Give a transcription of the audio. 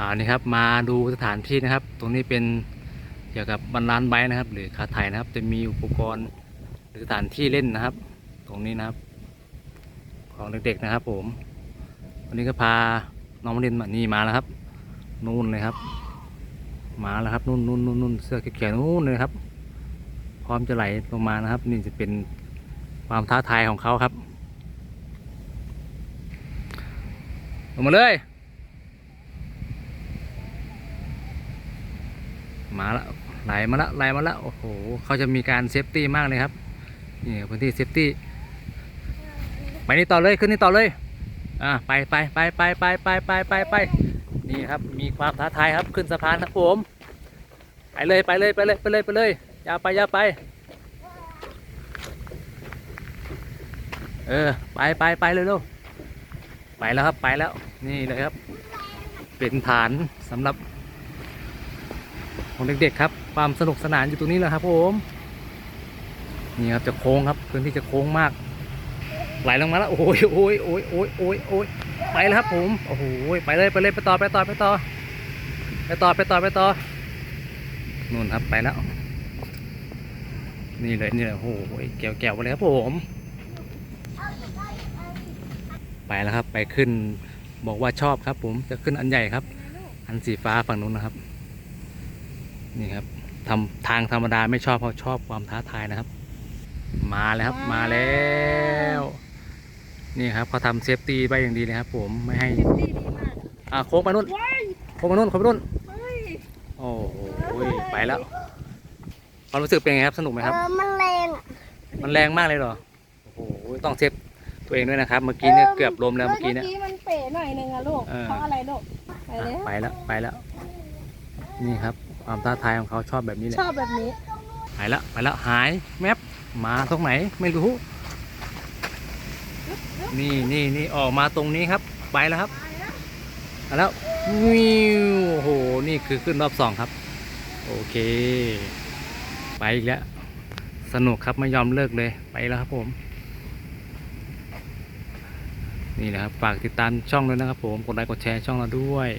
อ่านี่ครับมาดูสถานที่นะครับ ตรงนี้เป็นเกี่ยวกับบรรลานไบค์นะครับ หรือคาไทยนะครับ จะมีอุปกรณ์หรือสถานที่เล่นนะครับ ตรงนี้นะครับ ของเด็กๆนะครับ ผมวันนี้ก็พาน้องเรียนมานี่มาแล้วครับ นู่นเลยครับ มาแล้วครับนู่นนู่นนู่นนู่นเสื้อเขียวๆนู่นเลยครับ พร้อมจะไหลลงมานะครับ นี่จะเป็นความท้าทายของเขาครับลงมาเลย มาละไหลมาละไหลมาละโอ้โหเขาจะมีการเซฟตี้มากเลยครับนี่พื้นที่เซฟตี้ไปนี่ต่อเลยขึ้นนี่ต่อเลยอ่าไปไปไปไปไปไปไปไปไปนี่ครับมีความท้าทายครับขึ้นสะพานครับผมไปเลยไปเลยไปเลยไปเลยไปเลยอย่าไปอย่าไปเออไปไปไปเลยลูกไปแล้วครับไปแล้วนี่เลยครับ เป็นฐานสำหรับ ของเด็กๆครับ ความสนุกสนานอยู่ตรงนี้แหละครับผมนี่ครับจะโค้งครับพื้นที่จะโค้งมาก ไหลลงมาแล้วโอ้ยโอ้ยโอ้ยโอ้ยโอ้ยโอ้ยไปแล้วครับ ผมโอ้โหไปเลยไปเลยไปต่อไปต่อไปต่อไปต่อไปต่อไปต่อนู่นครับไปแล้ว นี่เลยนี่เลยโอ้โหแก้วแก้วไปเลยครับผมไปแล้วครับไปขึ้นบอกว่าชอบครับ ผมจะขึ้นอันใหญ่ครับ อันสีฟ้าฝั่งนู้นนะครับ นี่ครับทำทางธรรมดาไม่ชอบเพราะชอบความท้าทายนะครับ มาแล้วครับมาแล้วนี่ครับเขาทำเซฟตี้ไว้อย่างดีเลยครับ ผมไม่ให้เซฟตี้ดีมากอ่าโค้งไปนู่นว้ายโค้งไปนู่นโค้งไปนู่นเฮ้ยโอ้โหไปแล้วความรู้สึกเป็นไงครับสนุกไหมครับเออมันแรงอะมันแรงมากเลยเหรอโอ้โหต้องเซฟตัวเองด้วยนะครับ เมื่อกี้เนี่ยเกือบล้มแล้วเมื่อกี้เนี่ยเมื่อกี้มันเป๋หน่อยหนึงอะลูกเออเพราะอะไรลูกไปเลยอะไปแล้วไปแล้ว นี่ครับ ความท้าทายของเขาชอบแบบนี้แหละชอบแบบนี้ไปแล้วไปแล้วหายแมปมาตรงไหนไม่รู้ นี่นี่นี่ออกมาตรงนี้ครับ ไปแล้วครับมาแล้ววิวโอ้โหนี่คือขึ้นรอบสองครับ โอเค ไปอีกแล้วสนุกครับไม่ยอมเลิกเลยไปแล้วครับผม นี่นะครับฝากติดตามช่องด้วยนะครับผมกดไลค์กดแชร์ช่องเราด้วย